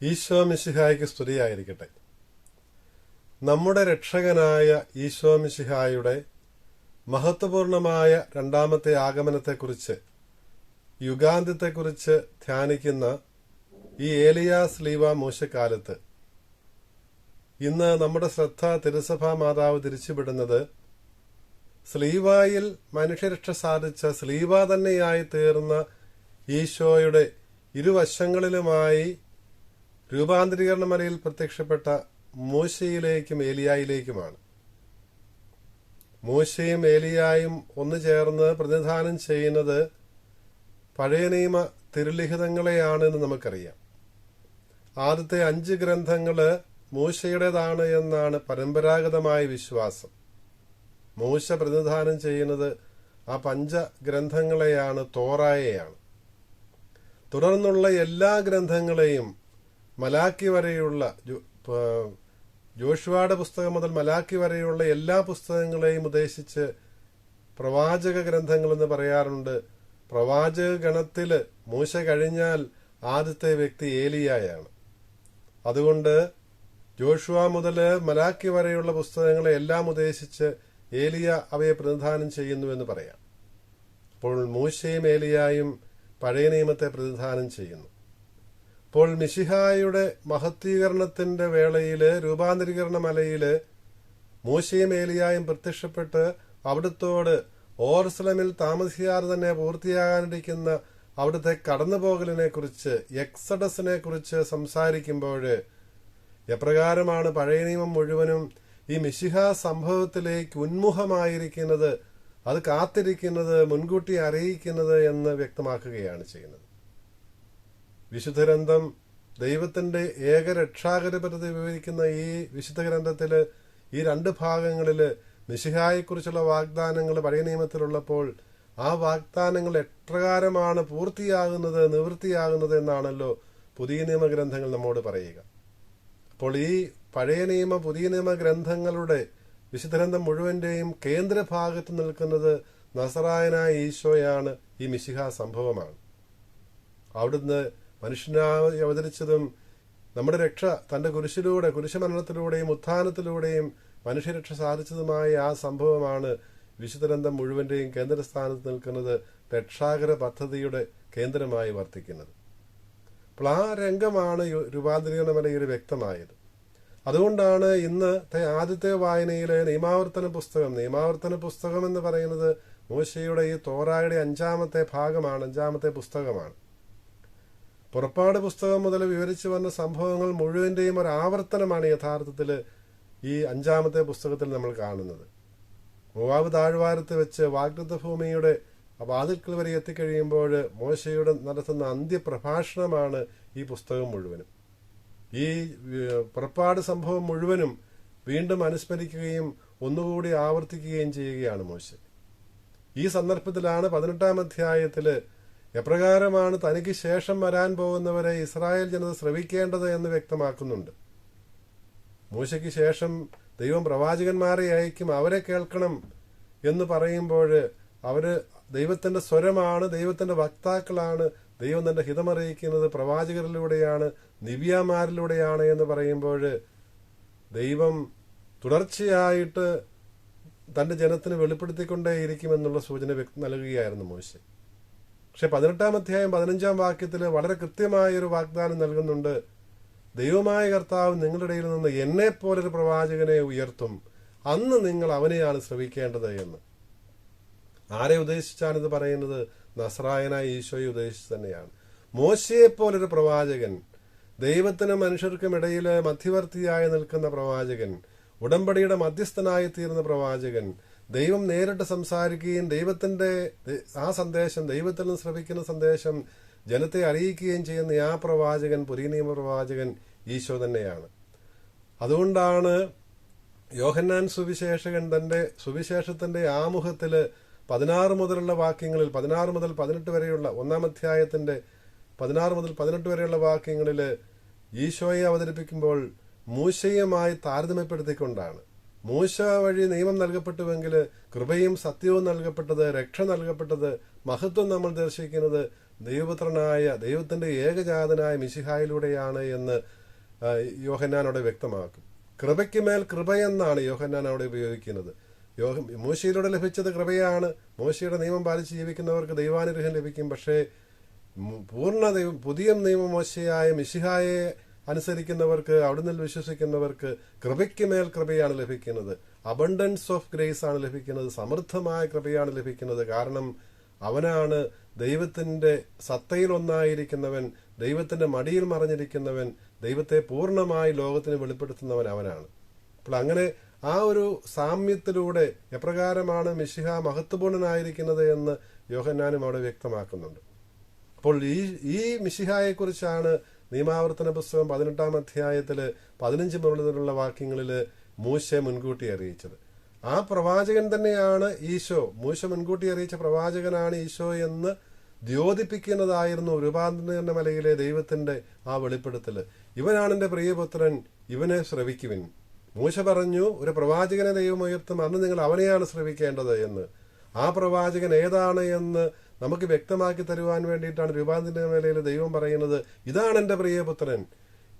ഈശോ മിശിഹായ്ക്ക് സ്തുതിയായിരിക്കട്ടെ. നമ്മുടെ രക്ഷകനായ ഈശോ മിശിഹായുടെ മഹത്വപൂർണമായ രണ്ടാമത്തെ ആഗമനത്തെക്കുറിച്ച് യുഗാന്ത്യത്തെക്കുറിച്ച് ധ്യാനിക്കുന്ന ഈ ഏലിയാസ് ലീവ മൂശക്കാലത്ത് ഇന്ന് നമ്മുടെ ശ്രദ്ധ തിരുസഭാ മാതാവ് തിരിച്ചുവിടുന്നത് സ്ലീവായിൽ മനുഷ്യരക്ഷ സാധിച്ച സ്ലീവ തന്നെയായി തീർന്ന ഈശോയുടെ ഇരുവശങ്ങളിലുമായി രൂപാന്തരീകരണ മലയിൽ പ്രത്യക്ഷപ്പെട്ട മൂശയിലേക്കും ഏലിയായിലേക്കുമാണ്. മൂശയും ഏലിയായും ഒന്നു ചേർന്ന് പ്രതിനിധാനം ചെയ്യുന്നത് പഴയ നിയമ തിരുലിഖിതങ്ങളെയാണ് എന്ന് നമുക്കറിയാം. ആദ്യത്തെ അഞ്ച് ഗ്രന്ഥങ്ങൾ മൂശയുടേതാണ് എന്നാണ് പരമ്പരാഗതമായ വിശ്വാസം. മൂശ പ്രതിനിധാനം ചെയ്യുന്നത് ആ പഞ്ചഗ്രന്ഥങ്ങളെയാണ് തോറായെയാണ്. തുടർന്നുള്ള എല്ലാ ഗ്രന്ഥങ്ങളെയും മലാക്കി വരെയുള്ള ജോഷുവാട പുസ്തകം മുതൽ മലാക്കി വരെയുള്ള എല്ലാ പുസ്തകങ്ങളെയും ഉദ്ദേശിച്ച് പ്രവാചക ഗ്രന്ഥങ്ങൾ എന്ന് പറയാറുണ്ട്. പ്രവാചക ഗണത്തിൽ മൂശ കഴിഞ്ഞാൽ ആദ്യത്തെ വ്യക്തി ഏലിയായാണ്. അതുകൊണ്ട് ജോഷുവ മുതൽ മലാക്കി വരെയുള്ള പുസ്തകങ്ങളെ എല്ലാം ഉദ്ദേശിച്ച് ഏലിയ അവയെ പ്രതിനിധാനം ചെയ്യുന്നു എന്ന് പറയാം. അപ്പോൾ മൂശയും ഏലിയായും പഴയ നിയമത്തെ പ്രതിനിധാനം ചെയ്യുന്നു. അപ്പോൾ മിശിഹായുടെ മഹത്വീകരണത്തിന്റെ വേളയിൽ രൂപാന്തരീകരണ മലയിൽ മൂശയും ഏലിയായും പ്രത്യക്ഷപ്പെട്ട് അവിടുത്തോട് ഓർസലമിൽ താമസിയാതെ തന്നെ പൂർത്തിയാകാനിരിക്കുന്ന അവിടുത്തെ കടന്നുപോകലിനെ കുറിച്ച് എക്സഡസിനെ കുറിച്ച് സംസാരിക്കുമ്പോൾ എപ്രകാരമാണ് പഴയ നിയമം മുഴുവനും ഈ മിശിഹ സംഭവത്തിലേക്ക് ഉന്മുഖമായിരിക്കുന്നത് അത് കാത്തിരിക്കുന്നത് മുൻകൂട്ടി അറിയിക്കുന്നത് എന്ന് വ്യക്തമാക്കുകയാണ് ചെയ്യുന്നത്. വിശുദ്ധ ഗ്രന്ഥം ദൈവത്തിന്റെ പദ്ധതി വിവരിക്കുന്ന ഈ വിശുദ്ധ ഗ്രന്ഥത്തിൽ ഈ രണ്ട് ഭാഗങ്ങളിൽ മിശിഹായെക്കുറിച്ചുള്ള വാഗ്ദാനങ്ങൾ പഴയ നിയമത്തിലുള്ളപ്പോൾ ആ വാഗ്ദാനങ്ങൾ എപ്രകാരമാണ് പൂർത്തിയാകുന്നത് നിവൃത്തിയാകുന്നത് എന്നാണല്ലോ പുതിയ നിയമ ഗ്രന്ഥങ്ങൾ നമ്മോട് പറയുക. അപ്പോൾ ഈ പഴയ നിയമ പുതിയ നിയമ ഗ്രന്ഥങ്ങളുടെ വിശുദ്ധ ഗ്രന്ഥം മുഴുവന്റെയും കേന്ദ്രഭാഗത്ത് നിൽക്കുന്നത് നസറായനായ ഈശോയാണ് ഈ മിശിഹ സംഭവമാണ്. അവിടുന്ന് മനുഷ്യനായി അവതരിച്ചതും നമ്മുടെ രക്ഷ തന്റെ കുരിശിലൂടെ കുരിശുമരണത്തിലൂടെയും ഉത്ഥാനത്തിലൂടെയും മനുഷ്യരക്ഷ സാധിച്ചതുമായ ആ സംഭവമാണ് വിശുദ്ധഗ്രന്ഥം മുഴുവന്റെയും കേന്ദ്രസ്ഥാനത്ത് നിൽക്കുന്നത് രക്ഷാകര പദ്ധതിയുടെ കേന്ദ്രമായി വർത്തിക്കുന്നത്. അപ്പോൾ ആ രംഗമാണ് രൂപാന്തരീകരണ മലയിൽ വ്യക്തമായത്. അതുകൊണ്ടാണ് ഇന്നത്തെ ആദ്യത്തെ വായനയിലെ നിയമാവർത്തന പുസ്തകം നിയമാവർത്തന പുസ്തകം എന്ന് പറയുന്നത് മോശയുടെ ഈ തോറായുടെ അഞ്ചാമത്തെ ഭാഗമാണ് അഞ്ചാമത്തെ പുസ്തകമാണ്. പുറപ്പാട് പുസ്തകം മുതൽ വിവരിച്ചു വന്ന സംഭവങ്ങൾ മുഴുവന്റെയും ഒരു ആവർത്തനമാണ് യഥാർത്ഥത്തിൽ ഈ അഞ്ചാമത്തെ പുസ്തകത്തിൽ നമ്മൾ കാണുന്നത്. മൂവാവ് താഴ്വാരത്ത് വെച്ച് വാഗ്ദത്ത ഭൂമിയുടെ വാതിൽക്കൽ വരെ എത്തിക്കഴിയുമ്പോൾ മോശയുടെ നടത്തുന്ന അന്ത്യപ്രഭാഷണമാണ് ഈ പുസ്തകം മുഴുവനും. ഈ പുറപ്പാട് സംഭവം മുഴുവനും വീണ്ടും അനുസ്മരിക്കുകയും ഒന്നുകൂടി ആവർത്തിക്കുകയും ചെയ്യുകയാണ് മോശ. ഈ സന്ദർഭത്തിലാണ് പതിനെട്ടാം അധ്യായത്തിൽ എപ്രകാരമാണ് തനിക്ക് ശേഷം വരാൻ പോകുന്നവരെ ഇസ്രായേൽ ജനത ശ്രവിക്കേണ്ടത് എന്ന് വ്യക്തമാക്കുന്നുണ്ട്. മൂശയ്ക്ക് ശേഷം ദൈവം പ്രവാചകന്മാരെ അയക്കും അവരെ കേൾക്കണം എന്ന് പറയുമ്പോൾ അവർ ദൈവത്തിന്റെ സ്വരമാണ് ദൈവത്തിന്റെ വക്താക്കളാണ് ദൈവം തന്റെ ഹിതമറിയിക്കുന്നത് പ്രവാചകരിലൂടെയാണ് നിവ്യമാരിലൂടെയാണ് എന്ന് പറയുമ്പോൾ ദൈവം തുടർച്ചയായിട്ട് തന്റെ ജനത്തിന് വെളിപ്പെടുത്തിക്കൊണ്ടേയിരിക്കുമെന്നുള്ള സൂചന നൽകുകയായിരുന്നു മോശ. പക്ഷെ പതിനെട്ടാം അധ്യായം പതിനഞ്ചാം വാക്യത്തിൽ വളരെ കൃത്യമായ ഒരു വാഗ്ദാനം നൽകുന്നുണ്ട്. ദൈവമായ കർത്താവ് നിങ്ങളുടെ ഇടയിൽ നിന്ന് എന്നെ പോലൊരു പ്രവാചകനെ ഉയർത്തും. അന്ന് നിങ്ങൾ അവനെയാണ് ശ്രവിക്കേണ്ടത് എന്ന്. ആരെ ഉദ്ദേശിച്ചാണ് ഇത് പറയുന്നത്? നസ്രായനായ ഈശോയെ ഉദ്ദേശിച്ച് തന്നെയാണ്. മോശയെ പോലൊരു പ്രവാചകൻ ദൈവത്തിനും മനുഷ്യർക്കും ഇടയിൽ മധ്യവർത്തിയായി നിൽക്കുന്ന പ്രവാചകൻ ഉടമ്പടിയുടെ മധ്യസ്ഥനായി തീർന്ന പ്രവാചകൻ ദൈവം നേരിട്ട് സംസാരിക്കുകയും ദൈവത്തിന്റെ ആ സന്ദേശം ദൈവത്തിൽ നിന്ന് ശ്രമിക്കുന്ന സന്ദേശം ജനത്തെ അറിയിക്കുകയും ചെയ്യുന്ന ആ പ്രവാചകൻ പുതിയ നിയമ പ്രവാചകൻ ഈശോ തന്നെയാണ്. അതുകൊണ്ടാണ് യോഹന്നാൻ സുവിശേഷകൻ തന്റെ സുവിശേഷത്തിന്റെ ആമുഖത്തിൽ പതിനാറ് മുതലുള്ള വാക്യങ്ങളിൽ പതിനാറ് മുതൽ പതിനെട്ട് വരെയുള്ള ഒന്നാം അധ്യായത്തിന്റെ പതിനാറ് മുതൽ പതിനെട്ട് വരെയുള്ള വാക്യങ്ങളിൽ ഈശോയെ അവതരിപ്പിക്കുമ്പോൾ മൂശയുമായി താരതമ്യപ്പെടുത്തിക്കൊണ്ടാണ്. മൂശ വഴി നിയമം നൽകപ്പെട്ടുവെങ്കിൽ കൃപയും സത്യവും നൽകപ്പെട്ടത് രക്ഷ നൽകപ്പെട്ടത് മഹത്വം നമ്മൾ ദർശിക്കുന്നത് ദൈവപുത്രനായ ദൈവത്തിന്റെ ഏകജാതനായ മിശിഹായിലൂടെയാണ് എന്ന് യോഹന്നാൻ അവിടെ വ്യക്തമാക്കും. കൃപയ്ക്ക് മേൽ കൃപയെന്നാണ് യോഹന്നാൻ അവിടെ ഉപയോഗിക്കുന്നത്. യോഹ മൂശയിലൂടെ ലഭിച്ചത് കൃപയാണ്. മൂശയുടെ നിയമം പാലിച്ച് ജീവിക്കുന്നവർക്ക് ദൈവാനുഗ്രഹം ലഭിക്കും. പക്ഷേ പൂർണ ദൈവം പുതിയ നിയമമോശയായ മിശിഹായെ അനുസരിക്കുന്നവർക്ക് അവിടുന്ന് വിശ്വസിക്കുന്നവർക്ക് കൃപയ്ക്ക് മേൽ കൃപയാണ് ലഭിക്കുന്നത്. അബണ്ടൻസ് ഓഫ് ഗ്രേസ് ആണ് ലഭിക്കുന്നത്. സമൃദ്ധമായ കൃപയാണ് ലഭിക്കുന്നത്. കാരണം അവനാണ് ദൈവത്തിന്റെ സത്തയിൽ ഒന്നായിരിക്കുന്നവൻ ദൈവത്തിന്റെ മടിയിൽ മറഞ്ഞിരിക്കുന്നവൻ ദൈവത്തെ പൂർണമായി ലോകത്തിന് വെളിപ്പെടുത്തുന്നവൻ അവനാണ്. അപ്പോൾ അങ്ങനെ ആ ഒരു സാമ്യത്തിലൂടെ എപ്രകാരമാണ് മിശിഹ മഹത്വപൂർണനായിരിക്കുന്നത് എന്ന് യോഹന്നാനും അവിടെ വ്യക്തമാക്കുന്നുണ്ട്. അപ്പോൾ ഈ ഈ മിശിഹായെ കുറിച്ചാണ് നിയമാവർത്തന പുസ്തകം പതിനെട്ടാം അധ്യായത്തിൽ പതിനഞ്ച് മുതലുള്ള വാക്യങ്ങളിൽ മൂശ മുൻകൂട്ടി അറിയിച്ചത്. ആ പ്രവാചകൻ തന്നെയാണ് ഈശോ. മൂശ മുൻകൂട്ടി അറിയിച്ച പ്രവാചകനാണ് ഈശോ എന്ന് ദ്യോതിപ്പിക്കുന്നതായിരുന്നു രൂപാന്തരണ മലയിലെ ദൈവത്തിന്റെ ആ വെളിപ്പെടുത്തൽ. ഇവനാണ് എന്റെ പ്രിയപുത്രൻ ഇവനെ ശ്രവിക്കുവിൻ. മൂശ പറഞ്ഞു ഒരു പ്രവാചകനെ ദൈവം ഉയർത്തും അന്ന് നിങ്ങൾ അവനെയാണ് ശ്രവിക്കേണ്ടത് എന്ന്. ആ പ്രവാചകൻ ഏതാണ് എന്ന് നമുക്ക് വ്യക്തമാക്കി തരുവാൻ വേണ്ടിയിട്ടാണ് രൂപാന്തര വേളയിൽ ദൈവം പറയുന്നത് ഇതാണ് എന്റെ പ്രിയപുത്രൻ.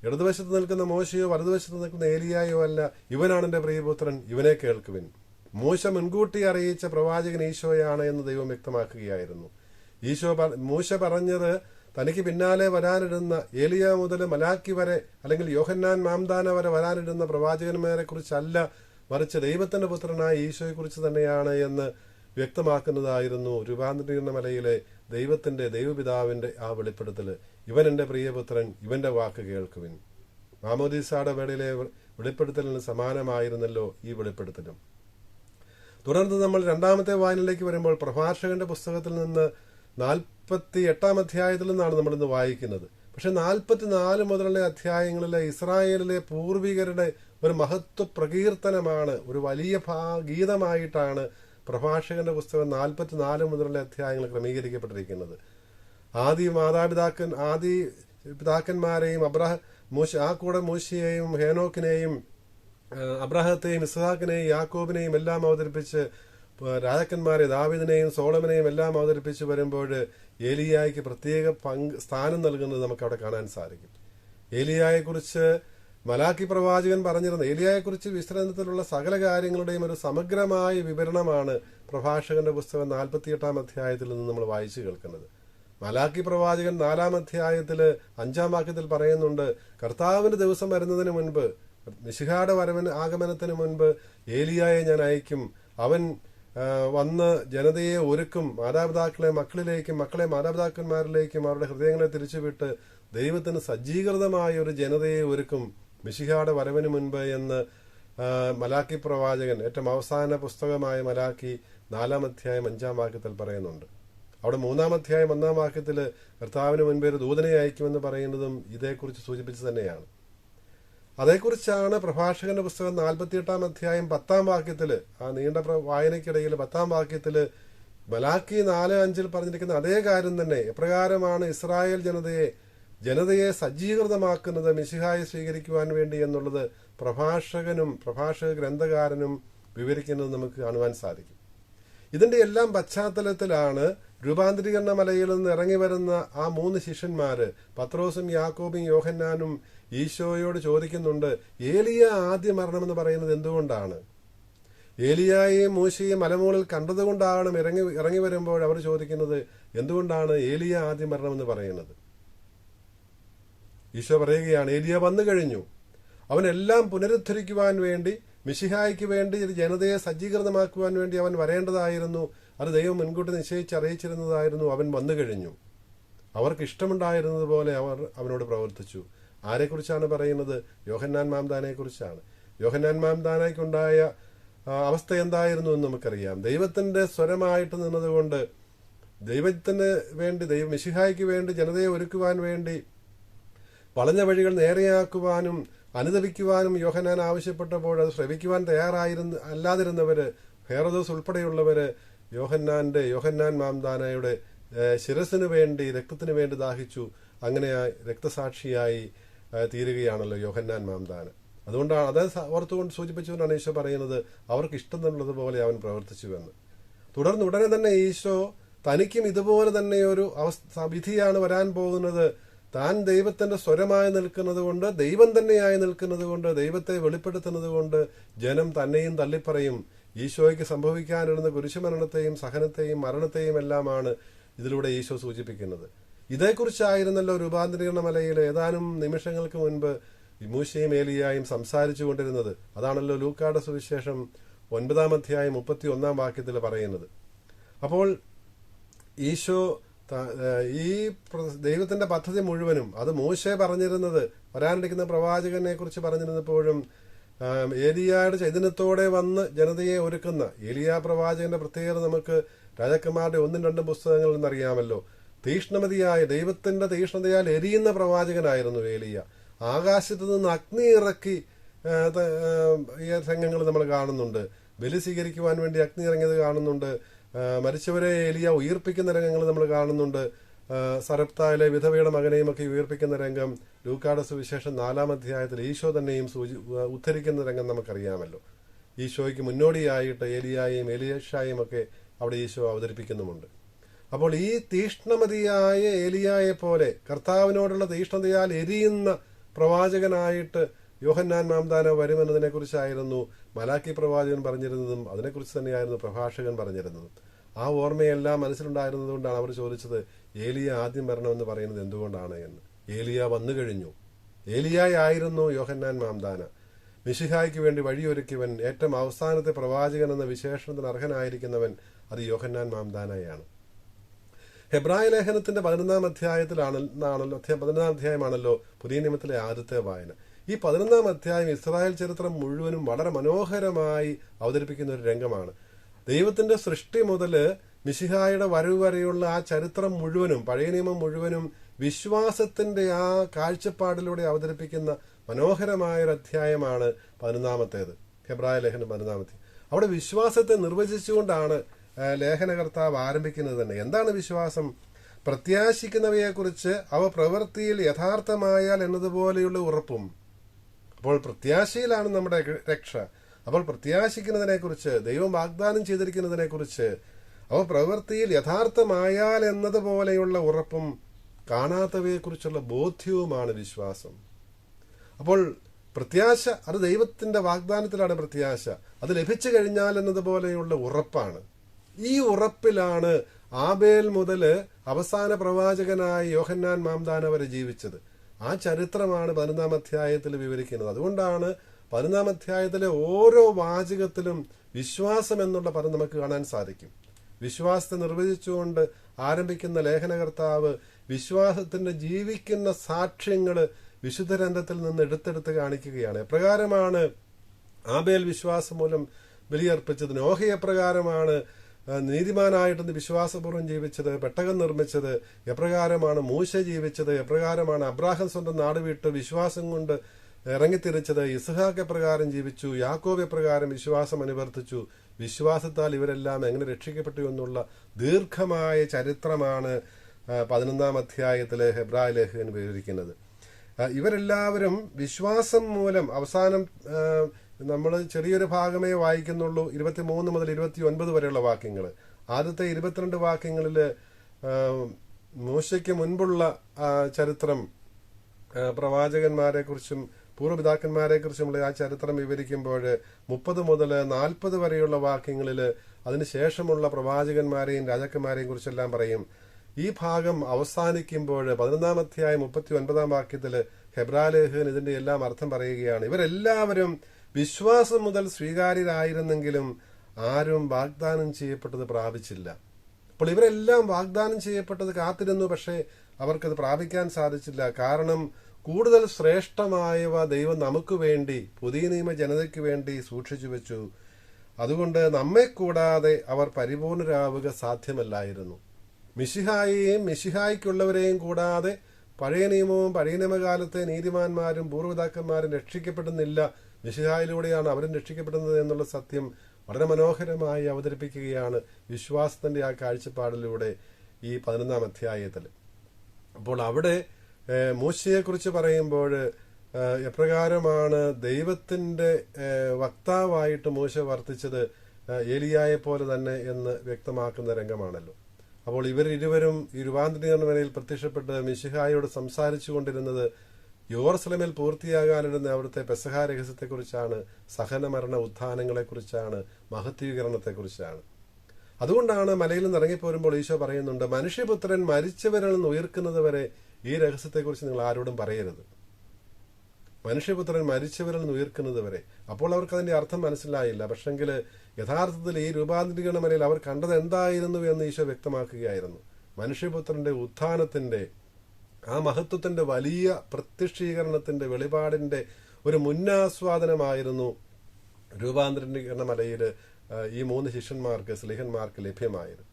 ഇടതുവശത്ത് നിൽക്കുന്ന മോശയോ വലതുവശത്ത് നിൽക്കുന്ന ഏലിയായോ അല്ല ഇവനാണ് എന്റെ പ്രിയപുത്രൻ. ഇവനെ കേൾക്കുവിൻ. മോശ മുൻകൂട്ടി അറിയിച്ച പ്രവാചകൻ ഈശോയാണ് എന്ന് ദൈവം വ്യക്തമാക്കുകയായിരുന്നു. ഈശോ മോശ പറഞ്ഞത് തനിക്ക് പിന്നാലെ വരാനിടുന്ന ഏലിയ മുതൽ മലാക്കി വരെ അല്ലെങ്കിൽ യോഹന്നാൻ മാംദാന വരെ വരാനിടുന്ന പ്രവാചകന്മാരെ കുറിച്ചല്ല മറിച്ച് ദൈവത്തിന്റെ പുത്രനായ ഈശോയെ കുറിച്ച് തന്നെയാണ് എന്ന് വ്യക്തമാക്കുന്നതായിരുന്നു രൂപാന്തരീകരണ മലയിലെ ദൈവത്തിന്റെ ദൈവപിതാവിന്റെ ആ വെളിപ്പെടുത്തൽ. ഇവൻ എന്റെ പ്രിയപുത്രൻ ഇവന്റെ വാക്ക് കേൾക്കുവിൻ. മാമോദീസയുടെ വേളയിലെ വെളിപ്പെടുത്തലിന് സമാനമായിരുന്നല്ലോ ഈ വെളിപ്പെടുത്തലും. തുടർന്ന് നമ്മൾ രണ്ടാമത്തെ വായനയിലേക്ക് വരുമ്പോൾ പ്രഭാഷകന്റെ പുസ്തകത്തിൽ നിന്ന് നാൽപ്പത്തി എട്ടാം അധ്യായത്തിൽ നിന്നാണ് നമ്മൾ ഇന്ന് വായിക്കുന്നത്. പക്ഷെ നാൽപ്പത്തിനാല് മുതലുള്ള അധ്യായങ്ങളിലെ ഇസ്രായേലിലെ പൂർവികരുടെ ഒരു മഹത്വ പ്രകീർത്തനമാണ് ഒരു വലിയ ഗീതമായിട്ടാണ് പ്രഭാഷകന്റെ പുസ്തകം നാൽപ്പത്തിനാല് മുതലുള്ള അധ്യായങ്ങൾ ക്രമീകരിക്കപ്പെട്ടിരിക്കുന്നത്. ആദി മാതാപിതാക്കൻ ആദി പിതാക്കന്മാരെയും അബ്രഹ മൂശ ആ കൂടെ മൂശിയെയും ഹേനോക്കിനെയും അബ്രഹത്തെയും ഇസ്ഹാക്കിനെയും യാക്കോബിനെയും എല്ലാം അവതരിപ്പിച്ച് രാജാക്കന്മാരെ ദാവിദിനെയും സോളമനെയും എല്ലാം അവതരിപ്പിച്ച് വരുമ്പോൾ ഏലിയായ്ക്ക് പ്രത്യേക പങ്ക് സ്ഥാനം നൽകുന്നത് നമുക്ക് അവിടെ കാണാൻ സാധിക്കും. ഏലിയായെക്കുറിച്ച് മലാക്കി പ്രവാചകൻ പറഞ്ഞിരുന്ന ഏലിയായെക്കുറിച്ച് വിശ്രമത്തിലുള്ള സകല കാര്യങ്ങളുടെയും ഒരു സമഗ്രമായ വിവരണമാണ് പ്രഭാഷകന്റെ പുസ്തകം നാൽപ്പത്തിയെട്ടാം അധ്യായത്തിൽ നിന്ന് നമ്മൾ വായിച്ചു കേൾക്കുന്നത്. മലാക്കി പ്രവാചകൻ നാലാം അധ്യായത്തിൽ അഞ്ചാം വാക്യത്തിൽ പറയുന്നുണ്ട് കർത്താവിന്റെ ദിവസം വരുന്നതിന് മുൻപ് നിശിഹാട വരവന് ആഗമനത്തിന് മുൻപ് ഏലിയായെ ഞാൻ അയക്കും. അവൻ വന്ന് ജനതയെ ഒരുക്കും. മാതാപിതാക്കളെ മക്കളിലേക്കും മക്കളെ മാതാപിതാക്കന്മാരിലേക്കും അവരുടെ ഹൃദയങ്ങളെ തിരിച്ചുവിട്ട് ദൈവത്തിന് സജ്ജീകൃതമായ ഒരു ജനതയെ ഒരുക്കും. മിശിഹായുടെ വരവിന് മുൻപ് എന്ന് മലാക്കി പ്രവാചകൻ ഏറ്റവും അവസാന പുസ്തകമായ മലാക്കി നാലാം അധ്യായം അഞ്ചാം വാക്യത്തിൽ പറയുന്നുണ്ട്. അവിടെ മൂന്നാം അധ്യായം ഒന്നാം വാക്യത്തിൽ കർത്താവിന് മുൻപേ ഒരു ദൂതനെ അയക്കുമെന്ന് പറയുന്നതും ഇതേക്കുറിച്ച് സൂചിപ്പിച്ചു തന്നെയാണ്. അതേക്കുറിച്ചാണ് പ്രഭാഷകന്റെ പുസ്തകം നാൽപ്പത്തിയെട്ടാം അധ്യായം പത്താം വാക്യത്തിൽ ആ നീണ്ട വായനയ്ക്കിടയിൽ പത്താം വാക്യത്തിൽ മലാക്കി നാല് അഞ്ചിൽ പറഞ്ഞിരിക്കുന്ന അതേ കാര്യം തന്നെ. എപ്രകാരമാണ് ഇസ്രായേൽ ജനതയെ ജനതയെ സജ്ജീകൃതമാക്കുന്നത് മിശിഹായി സ്വീകരിക്കുവാൻ വേണ്ടി എന്നുള്ളത് പ്രഭാഷകനും പ്രഭാഷക ഗ്രന്ഥകാരനും വിവരിക്കുന്നത് നമുക്ക് കാണുവാൻ സാധിക്കും. ഇതിന്റെ എല്ലാം പശ്ചാത്തലത്തിലാണ് രൂപാന്തരീകരണ മലയിൽ നിന്ന് ഇറങ്ങി വരുന്ന ആ മൂന്ന് ശിഷ്യന്മാര് പത്രോസും യാക്കോബും യോഹന്നാനും ഈശോയോട് ചോദിക്കുന്നുണ്ട് ഏലിയ ആദ്യം മരണമെന്ന് പറയുന്നത് എന്തുകൊണ്ടാണ്? ഏലിയായെയും മൂശയെയും മലമുകളിൽ കണ്ടതുകൊണ്ടാണ് ഇറങ്ങി ഇറങ്ങി വരുമ്പോൾ അവർ ചോദിക്കുന്നത് എന്തുകൊണ്ടാണ് ഏലിയ ആദ്യം മരണമെന്ന് പറയുന്നത്? ഈശോ പറയുകയാണ് ഏലിയ വന്നു കഴിഞ്ഞു. അവനെല്ലാം പുനരുദ്ധരിക്കുവാൻ വേണ്ടി മിശിഹായ്ക്ക് വേണ്ടി ഒരു ജനതയെ സജ്ജീകൃതമാക്കുവാൻ വേണ്ടി അവൻ വരേണ്ടതായിരുന്നു. അത് ദൈവം മുൻകൂട്ടി നിശ്ചയിച്ച് അറിയിച്ചിരുന്നതായിരുന്നു. അവൻ വന്നു കഴിഞ്ഞു. അവർക്ക് ഇഷ്ടമുണ്ടായിരുന്നതുപോലെ അവർ അവനോട് പ്രവർത്തിച്ചു. ആരെക്കുറിച്ചാണ് പറയുന്നത്? യോഹന്നാൻ മാംദാനെ കുറിച്ചാണ് യോഹന്നാൻ മാംദാനയ്ക്കുണ്ടായ അവസ്ഥ എന്തായിരുന്നു എന്ന് നമുക്കറിയാം. ദൈവത്തിന്റെ സ്വരമായിട്ട് നിന്നതുകൊണ്ട് ദൈവത്തിന് വേണ്ടി ദൈവം മിശിഹായ്ക്ക് വേണ്ടി ജനതയെ ഒരുക്കുവാൻ വേണ്ടി വളഞ്ഞ വഴികൾ നേരെയാക്കുവാനും അനുദപിക്കുവാനും യോഹനാൻ ആവശ്യപ്പെട്ടപ്പോൾ അത് ശ്രവിക്കുവാൻ തയ്യാറായിരുന്ന അല്ലാതിരുന്നവര് ഹേറദോസ് ഉൾപ്പെടെയുള്ളവര് യോഹന്നാന്റെ യോഹന്നാൻ മാംദാനയുടെ ശിരസിന് വേണ്ടി രക്തത്തിനു വേണ്ടി ദാഹിച്ചു അങ്ങനെ രക്തസാക്ഷിയായി തീരുകയാണല്ലോ യോഹന്നാൻ മാംദാന. അതുകൊണ്ടാണ് അത് ഓർത്തുകൊണ്ട് സൂചിപ്പിച്ചുകൊണ്ടാണ് ഈശോ പറയുന്നത് അവർക്ക് ഇഷ്ടം ഇഷ്ടമുള്ളതുപോലെ അവൻ പ്രവർത്തിച്ചുവെന്ന്. തുടർന്ന് ഉടനെ തന്നെ ഈശോ തനിക്കും ഇതുപോലെ തന്നെ ഒരു അവസ്ഥ വിധിയാണ് വരാൻ പോകുന്നത് താൻ ദൈവത്തിന്റെ സ്വരമായി നിൽക്കുന്നത് കൊണ്ട് ദൈവം തന്നെയായി നിൽക്കുന്നത് കൊണ്ട് ദൈവത്തെ വെളിപ്പെടുത്തുന്നത് കൊണ്ട് ജനം തന്നെയും തള്ളിപ്പറയും. ഈശോയ്ക്ക് സംഭവിക്കാനിരുന്ന കുരിശുമരണത്തെയും സഹനത്തെയും മരണത്തെയും എല്ലാമാണ് ഇതിലൂടെ ഈശോ സൂചിപ്പിക്കുന്നത്. ഇതേക്കുറിച്ചായിരുന്നല്ലോ രൂപാന്തരീകരണ മലയിൽ ഏതാനും നിമിഷങ്ങൾക്ക് മുൻപ് വിമൂശയും ഏലിയായും സംസാരിച്ചു കൊണ്ടിരുന്നത്. അതാണല്ലോ ലൂക്കാട സുവിശേഷം ഒൻപതാം അധ്യായം മുപ്പത്തി ഒന്നാം വാക്യത്തിൽ പറയുന്നത്. അപ്പോൾ ഈശോ ഈ ദൈവത്തിന്റെ പദ്ധതി മുഴുവനും അത് മോശെ പറഞ്ഞിരുന്നത് വരാനിരിക്കുന്ന പ്രവാചകനെ കുറിച്ച് പറഞ്ഞിരുന്നപ്പോഴും ഏലിയായുടെ ചൈതന്യത്തോടെ വന്ന് ജനതയെ ഒരുക്കുന്ന ഏലിയ പ്രവാചകന്റെ പ്രത്യേകത നമുക്ക് രാജാക്കന്മാരുടെ ഒന്നും രണ്ടും പുസ്തകങ്ങളിൽ നിന്നറിയാമല്ലോ. തീഷ്ണമതിയായ ദൈവത്തിന്റെ തീഷ്ണതയാൽ എരിയുന്ന പ്രവാചകനായിരുന്നു ഏലിയ. ആകാശത്ത് നിന്ന് അഗ്നി ഇറക്കി ഈ രംഗങ്ങൾ നമ്മൾ കാണുന്നുണ്ട്. ബലി സ്വീകരിക്കുവാൻ വേണ്ടി അഗ്നി ഇറങ്ങിയത് കാണുന്നുണ്ട്. മരിച്ചവരെ എലിയ ഉയർപ്പിക്കുന്ന രംഗങ്ങൾ നമ്മൾ കാണുന്നുണ്ട്. സരപ്തായിലെ വിധവയുടെ മകനെയും ഒക്കെ ഉയർപ്പിക്കുന്ന രംഗം ലൂക്കാട സുവിശേഷം നാലാം അധ്യായത്തിൽ ഈശോ തന്നെയും സൂചി ഉദ്ധരിക്കുന്ന രംഗം നമുക്കറിയാമല്ലോ. ഈശോയ്ക്ക് മുന്നോടിയായിട്ട് ഏലിയായും ഏലിയഷായും ഒക്കെ അവിടെ ഈശോ അവതരിപ്പിക്കുന്നുമുണ്ട്. അപ്പോൾ ഈ തീഷ്ണമതിയായ ഏലിയായെ പോലെ കർത്താവിനോടുള്ള തീഷ്ണതയാൽ എരിയുന്ന പ്രവാചകനായിട്ട് യോഹന്നാൻ മാംദാന വരുമെന്നതിനെ കുറിച്ചായിരുന്നു മലാക്കി പ്രവാചകൻ പറഞ്ഞിരുന്നതും അതിനെക്കുറിച്ച് തന്നെയായിരുന്നു പ്രഭാഷകൻ പറഞ്ഞിരുന്നതും. ആ ഓർമ്മയെല്ലാം മനസ്സിലുണ്ടായിരുന്നതുകൊണ്ടാണ് അവർ ചോദിച്ചത് ഏലിയ ആദ്യം വരണമെന്ന് പറയുന്നത് എന്തുകൊണ്ടാണ് എന്ന്. ഏലിയ വന്നു കഴിഞ്ഞു. ഏലിയായിരുന്നു യോഹന്നാൻ മാംദാന. മിഷിഹായ്ക്ക് വേണ്ടി വഴിയൊരുക്കിയവൻ ഏറ്റവും അവസാനത്തെ പ്രവാചകൻ എന്ന വിശേഷണത്തിന് അർഹനായിരിക്കുന്നവൻ അത് യോഹന്നാൻ മാംദാനയാണ്. ഹെബ്രായ ലേഖനത്തിന്റെ പതിനൊന്നാം അധ്യായത്തിലാണ് പതിനൊന്നാം അധ്യായമാണല്ലോ പുതിയ നിയമത്തിലെ ആദ്യത്തെ വായന. ഈ പതിനൊന്നാം അധ്യായം ഇസ്രായേൽ ചരിത്രം മുഴുവനും വളരെ മനോഹരമായി അവതരിപ്പിക്കുന്ന ഒരു രംഗമാണ്. ദൈവത്തിന്റെ സൃഷ്ടി മുതൽ മിശിഹായുടെ വരവ് വരെയുള്ള ആ ചരിത്രം മുഴുവനും പഴയ നിയമം മുഴുവനും വിശ്വാസത്തിന്റെ ആ കാഴ്ചപ്പാടിലൂടെ അവതരിപ്പിക്കുന്ന മനോഹരമായ ഒരു അധ്യായമാണ് പതിനൊന്നാമത്തേത്. ഹെബ്രായ ലേഖനം പതിനൊന്നാമത്തെ. അവിടെ വിശ്വാസത്തെ നിർവചിച്ചുകൊണ്ടാണ് ലേഖനകർത്താവ് ആരംഭിക്കുന്നത് തന്നെ. എന്താണ് വിശ്വാസം? പ്രത്യാശിക്കുന്നവയെക്കുറിച്ച് അവ പ്രവൃത്തിയിൽ യഥാർത്ഥമായാൽ എന്നതുപോലെയുള്ള ഉറപ്പും അപ്പോൾ പ്രത്യാശയിലാണ് നമ്മുടെ രക്ഷ. അപ്പോൾ പ്രത്യാശിക്കുന്നതിനെക്കുറിച്ച് ദൈവം വാഗ്ദാനം ചെയ്തിരിക്കുന്നതിനെക്കുറിച്ച് അപ്പോൾ പ്രവൃത്തിയിൽ യഥാർത്ഥമായാൽ എന്നതുപോലെയുള്ള ഉറപ്പും കാണാത്തവയെക്കുറിച്ചുള്ള ബോധ്യവുമാണ് വിശ്വാസം. അപ്പോൾ പ്രത്യാശ അത് ദൈവത്തിന്റെ വാഗ്ദാനത്തിലാണ് പ്രത്യാശ. അത് ലഭിച്ചു കഴിഞ്ഞാൽ എന്നതുപോലെയുള്ള ഉറപ്പാണ്. ഈ ഉറപ്പിലാണ് ആബേൽ മുതൽ അവസാന പ്രവാചകനായ യോഹന്നാൻ മാംദാൻ വരെ ജീവിച്ചത്. ആ ചരിത്രമാണ് പതിനൊന്നാം അധ്യായത്തിൽ വിവരിക്കുന്നത്. അതുകൊണ്ടാണ് പതിനൊന്നാം അധ്യായത്തിലെ ഓരോ വാചകത്തിലും വിശ്വാസം എന്നുള്ള പദം നമുക്ക് കാണാൻ സാധിക്കും. വിശ്വാസത്തെ നിർവചിച്ചുകൊണ്ട് ആരംഭിക്കുന്ന ലേഖനകർത്താവ് വിശ്വാസത്തിന്റെ ജീവിക്കുന്ന സാക്ഷ്യങ്ങൾ വിശുദ്ധ ഗ്രന്ഥത്തിൽ നിന്ന് എടുത്തെടുത്ത് കാണിക്കുകയാണ്. എപ്രകാരമാണ് ആബേൽ വിശ്വാസം മൂലം ബലിയർപ്പിച്ചത്? ആ, നീതിമാനായിട്ടൊന്ന് വിശ്വാസപൂർവം ജീവിച്ചത് പെട്ടകം നിർമ്മിച്ചത് എപ്രകാരമാണ് മൂശ ജീവിച്ചത് എപ്രകാരമാണ് അബ്രാഹം സ്വന്തം നാട് വിട്ട് വിശ്വാസം കൊണ്ട് ഇറങ്ങിത്തിരിച്ചത് ഇസ്ഹാക്ക് എപ്രകാരം ജീവിച്ചു യാക്കോബ് എപ്രകാരം വിശ്വാസം അനുവർത്തിച്ചു വിശ്വാസത്താൽ ഇവരെല്ലാം എങ്ങനെ രക്ഷിക്കപ്പെട്ടു എന്നുള്ള ദീർഘമായ ചരിത്രമാണ് പതിനൊന്നാം അധ്യായത്തിലെ ഹെബ്രായ ലേഖകൻ വിവരിക്കുന്നത്. ഇവരെല്ലാവരും വിശ്വാസം മൂലം അവസാനം നമ്മൾ ചെറിയൊരു ഭാഗമേ വായിക്കുന്നുള്ളൂ. ഇരുപത്തി മൂന്ന് മുതൽ ഇരുപത്തി ഒൻപത് വരെയുള്ള വാക്യങ്ങൾ ആദ്യത്തെ ഇരുപത്തിരണ്ട് വാക്യങ്ങളിൽ മോശയ്ക്ക് മുൻപുള്ള ചരിത്രം പ്രവാചകന്മാരെക്കുറിച്ചും പൂർവപിതാക്കന്മാരെക്കുറിച്ചുമുള്ള കുറിച്ചും പൂർവപിതാക്കന്മാരെ കുറിച്ചുമുള്ള ആ ചരിത്രം വിവരിക്കുമ്പോൾ മുപ്പത് മുതൽ നാൽപ്പത് വരെയുള്ള വാക്യങ്ങളിൽ അതിനുശേഷമുള്ള പ്രവാചകന്മാരെയും രാജാക്കന്മാരെയും കുറിച്ചെല്ലാം പറയും. ഈ ഭാഗം അവസാനിക്കുമ്പോൾ പതിനൊന്നാം അധ്യായം മുപ്പത്തി ഒൻപതാം വാക്യത്തിൽ ഹെബ്രാലേഹൻ ഇതിന്റെ എല്ലാം അർത്ഥം പറയുകയാണ്. ഇവരെല്ലാവരും വിശ്വാസം മുതൽ സ്വീകാര്യരായിരുന്നെങ്കിലും ആരും വാഗ്ദാനം ചെയ്യപ്പെട്ടത് പ്രാപിച്ചില്ല. അപ്പോൾ ഇവരെല്ലാം വാഗ്ദാനം ചെയ്യപ്പെട്ടത് കാത്തിരുന്നു പക്ഷേ അവർക്കത് പ്രാപിക്കാൻ സാധിച്ചില്ല. കാരണം കൂടുതൽ ശ്രേഷ്ഠമായവ ദൈവം നമുക്ക് വേണ്ടി പുതിയ നിയമ ജനതയ്ക്ക് വേണ്ടി സൂക്ഷിച്ചു വെച്ചു. അതുകൊണ്ട് നമ്മെ കൂടാതെ അവർ പരിപൂർണരാവുക സാധ്യമല്ലായിരുന്നു. മിശിഹായെയും മിശിഹായിക്കുള്ളവരെയും കൂടാതെ പഴയ നിയമവും പഴയ നിയമകാലത്തെ നീതിമാന്മാരും പൂർവപിതാക്കന്മാരും രക്ഷിക്കപ്പെടുന്നില്ല മിശിഹായിലൂടെയാണ് അവരും രക്ഷിക്കപ്പെടുന്നത് എന്നുള്ള സത്യം വളരെ മനോഹരമായി അവതരിപ്പിക്കുകയാണ് വിശ്വാസത്തിന്റെ ആ കാഴ്ചപ്പാടിലൂടെ ഈ പതിനൊന്നാം അധ്യായത്തിൽ. അപ്പോൾ അവിടെ മൂശയെക്കുറിച്ച് പറയുമ്പോൾ എപ്രകാരമാണ് ദൈവത്തിന്റെ വക്താവായിട്ട് മൂശ വർത്തിച്ചത് ഏലിയായെ പോലെ തന്നെ എന്ന് വ്യക്തമാക്കുന്ന രംഗമാണല്ലോ. അപ്പോൾ ഇവരിരുവരും ഈ രൂപാന്തരീകരണ വേളയിൽ പ്രത്യക്ഷപ്പെട്ട് മിശിഹായോട് സംസാരിച്ചു കൊണ്ടിരുന്നത് യോർസലമിൽ പൂർത്തിയാകാനിരുന്ന അവിടുത്തെ പെസഹ രഹസ്യത്തെക്കുറിച്ചാണ് സഹനമരണ ഉത്ഥാനങ്ങളെക്കുറിച്ചാണ് മഹത്വീകരണത്തെക്കുറിച്ചാണ് അതുകൊണ്ടാണ് മലയിൽ നിന്ന് ഇറങ്ങിപ്പോരുമ്പോൾ ഈശോ പറയുന്നുണ്ട് മനുഷ്യപുത്രൻ മരിച്ചവരിൽ നിന്ന് ഉയർക്കുന്നത് വരെ ഈ രഹസ്യത്തെക്കുറിച്ച് നിങ്ങൾ ആരോടും പറയരുത്. മനുഷ്യപുത്രൻ മരിച്ചവരിൽ നിന്ന് ഉയർക്കുന്നത് വരെ. അപ്പോൾ അവർക്ക് അതിന്റെ അർത്ഥം മനസ്സിലായില്ല. പക്ഷെങ്കിൽ യഥാർത്ഥത്തിൽ ഈ രൂപാന്തരീകരണ മലയിൽ അവർ കണ്ടത് എന്തായിരുന്നു എന്ന് ഈശോ വ്യക്തമാക്കുകയായിരുന്നു. മനുഷ്യപുത്രന്റെ ഉത്ഥാനത്തിന്റെ ആ മഹത്വത്തിന്റെ വലിയ പ്രത്യക്ഷീകരണത്തിന്റെ വെളിപാടിന്റെ ഒരു മുന്നാസ്വാദനമായിരുന്നു രൂപാന്തരീകരണ മലയിൽ ഈ മൂന്ന് ശിഷ്യന്മാർക്ക് സ്ലിഹന്മാർക്ക് ലഭ്യമായത്.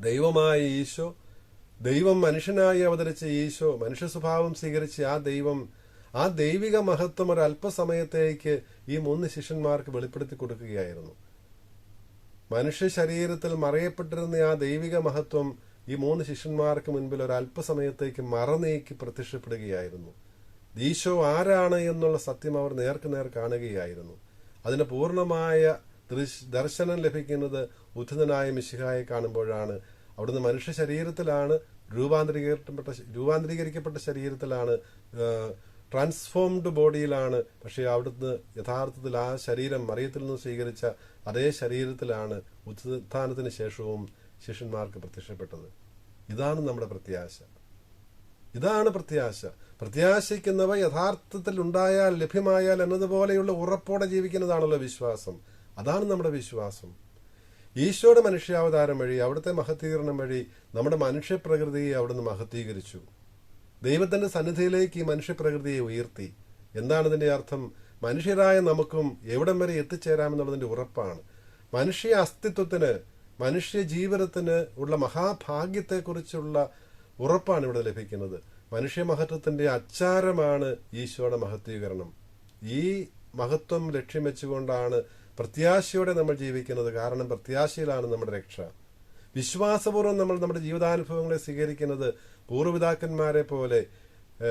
ദൈവമായ ഈശോ ദൈവം മനുഷ്യനായി അവതരിച്ച ഈശോ മനുഷ്യ സ്വഭാവം സ്വീകരിച്ച ആ ദൈവം ആ ദൈവിക മഹത്വം ഒരു അല്പസമയത്തേക്ക് ഈ മൂന്ന് ശിഷ്യന്മാർക്ക് വെളിപ്പെടുത്തി കൊടുക്കുകയായിരുന്നു. മനുഷ്യ ശരീരത്തിൽ മറയപ്പെട്ടിരുന്ന ആ ദൈവിക മഹത്വം ഈ മൂന്ന് ശിഷ്യന്മാർക്ക് മുൻപിൽ ഒരു അല്പസമയത്തേക്ക് മറനീക്കി പ്രത്യക്ഷപ്പെടുകയായിരുന്നു. ഈശോ ആരാണ് എന്നുള്ള സത്യം അവർ നേർക്ക് നേർ കാണുകയായിരുന്നു. അതിന് പൂർണമായ ദർശനം ലഭിക്കുന്നത് ഉദ്ധനായ മിശിഹായെ കാണുമ്പോഴാണ്. അവിടുന്ന് മനുഷ്യ ശരീരത്തിലാണ് രൂപാന്തരീകരിക്കപ്പെട്ട രൂപാന്തരീകരിക്കപ്പെട്ട ശരീരത്തിലാണ് ട്രാൻസ്ഫോംഡ് ബോഡിയിലാണ് പക്ഷേ അവിടുന്ന് യഥാർത്ഥത്തിൽ ആ ശരീരം മറിയത്തിൽ നിന്ന് സ്വീകരിച്ച അതേ ശരീരത്തിലാണ് ഉത്ഥാനത്തിന് ശേഷവും ശിഷ്യന്മാർക്ക് പ്രത്യക്ഷപ്പെട്ടത്. ഇതാണ് നമ്മുടെ പ്രത്യാശ. ഇതാണ് പ്രത്യാശ. പ്രത്യാശിക്കുന്നവ യഥാർത്ഥത്തിൽ ഉണ്ടായാൽ ലഭ്യമായാൽ എന്നതുപോലെയുള്ള ഉറപ്പോടെ ജീവിക്കുന്നതാണല്ലോ വിശ്വാസം. അതാണ് നമ്മുടെ വിശ്വാസം. ഈശോയുടെ മനുഷ്യാവതാരം വഴി അവിടുത്തെ മഹത്തീകരണം വഴി നമ്മുടെ മനുഷ്യപ്രകൃതിയെ അവിടുന്ന് മഹത്തീകരിച്ചു. ദൈവത്തിന്റെ സന്നിധിയിലേക്ക് ഈ മനുഷ്യപ്രകൃതിയെ ഉയർത്തി. എന്താണ് ഇതിന്റെ അർത്ഥം? മനുഷ്യരായ നമുക്കും എവിടം വരെ എത്തിച്ചേരാമെന്നുള്ളതിന്റെ ഉറപ്പാണ്. മനുഷ്യ അസ്തിത്വത്തിന് മനുഷ്യ ജീവിതത്തിന് ഉള്ള മഹാഭാഗ്യത്തെക്കുറിച്ചുള്ള ഉറപ്പാണ് ഇവിടെ ലഭിക്കുന്നത്. മനുഷ്യ മഹത്വത്തിന്റെ അച്ചാരമാണ് ഈശോയുടെ മഹത്വീകരണം. ഈ മഹത്വം ലക്ഷ്യം വെച്ചുകൊണ്ടാണ് പ്രത്യാശയോടെ നമ്മൾ ജീവിക്കുന്നത്. കാരണം പ്രത്യാശയിലാണ് നമ്മുടെ രക്ഷ. വിശ്വാസപൂർവം നമ്മൾ നമ്മുടെ ജീവിതാനുഭവങ്ങളെ സ്വീകരിക്കുന്നത് പൂർവപിതാക്കന്മാരെ പോലെ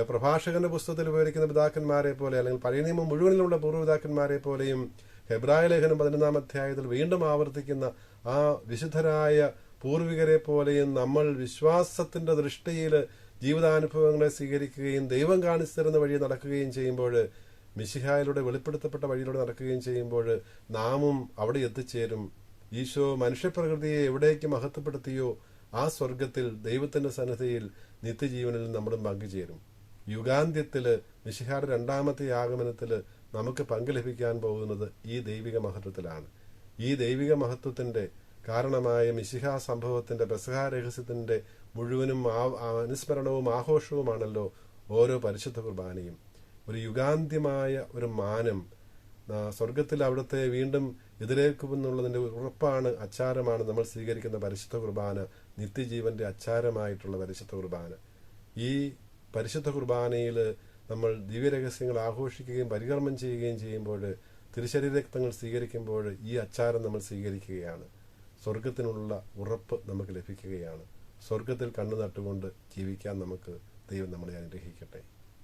പ്രഭാഷകന്റെ പുസ്തകത്തിൽ ഉപയോഗിക്കുന്ന പിതാക്കന്മാരെ പോലെ അല്ലെങ്കിൽ പഴയ നിയമം മുഴുവനിലുള്ള പൂർവപിതാക്കന്മാരെ പോലെയും ഹെബ്രായ ലേഖനം പതിനൊന്നാം അധ്യായത്തിൽ വീണ്ടും ആവർത്തിക്കുന്ന ആ വിശുദ്ധരായ പൂർവികരെ പോലെയും നമ്മൾ വിശ്വാസത്തിന്റെ ദൃഷ്ടിയിൽ ജീവിതാനുഭവങ്ങളെ സ്വീകരിക്കുകയും ദൈവം കാണിച്ചു തരുന്ന വഴി നടക്കുകയും ചെയ്യുമ്പോൾ മിശിഹായിലൂടെ വെളിപ്പെടുത്തപ്പെട്ട വഴിയിലൂടെ നടക്കുകയും ചെയ്യുമ്പോൾ നാമും അവിടെ എത്തിച്ചേരും. ഈശോ മനുഷ്യപ്രകൃതിയെ എവിടേക്ക് മഹത്വപ്പെടുത്തിയോ ആ സ്വർഗത്തിൽ ദൈവത്തിന്റെ സന്നദ്ധയിൽ നിത്യജീവനിൽ നമ്മളും പങ്കുചേരും. യുഗാന്ത്യത്തിൽ മിശിഹായുടെ രണ്ടാമത്തെ ആഗമനത്തിൽ നമുക്ക് പങ്ക് ലഭിക്കാൻ പോകുന്നത് ഈ ദൈവിക മഹത്വത്തിലാണ്. ഈ ദൈവിക മഹത്വത്തിന്റെ കാരണമായ മിശിഹാ സംഭവത്തിന്റെ ബസഹ രഹസ്യത്തിന്റെ മുഴുവനും അനുസ്മരണവും ആഘോഷവുമാണല്ലോ ഓരോ പരിശുദ്ധ കുർബാനയും. ഒരു യുഗാന്ത്യമായ ഒരു മാനം സ്വർഗത്തിൽ അവിടുത്തെ വീണ്ടും എതിരേക്കുമെന്നുള്ളതിന്റെ ഉറപ്പാണ് അച്ചാരമാണ് നമ്മൾ സ്വീകരിക്കുന്ന പരിശുദ്ധ കുർബാന നിത്യജീവന്റെ അച്ചാരമായിട്ടുള്ള പരിശുദ്ധ കുർബാന. ഈ പരിശുദ്ധ കുർബാനയിൽ നമ്മൾ ദിവ്യരഹസ്യങ്ങൾ ആഘോഷിക്കുകയും പരികർമ്മം ചെയ്യുകയും ചെയ്യുമ്പോൾ തിരുശരീരക്തങ്ങൾ സ്വീകരിക്കുമ്പോൾ ഈ അച്ചാരം നമ്മൾ സ്വീകരിക്കുകയാണ്. സ്വർഗത്തിനുള്ള ഉറപ്പ് നമുക്ക് ലഭിക്കുകയാണ്. സ്വർഗത്തിൽ കണ്ണു നട്ടുകൊണ്ട് ജീവിക്കാൻ നമുക്ക് ദൈവം നമ്മളെ അനുഗ്രഹിക്കട്ടെ.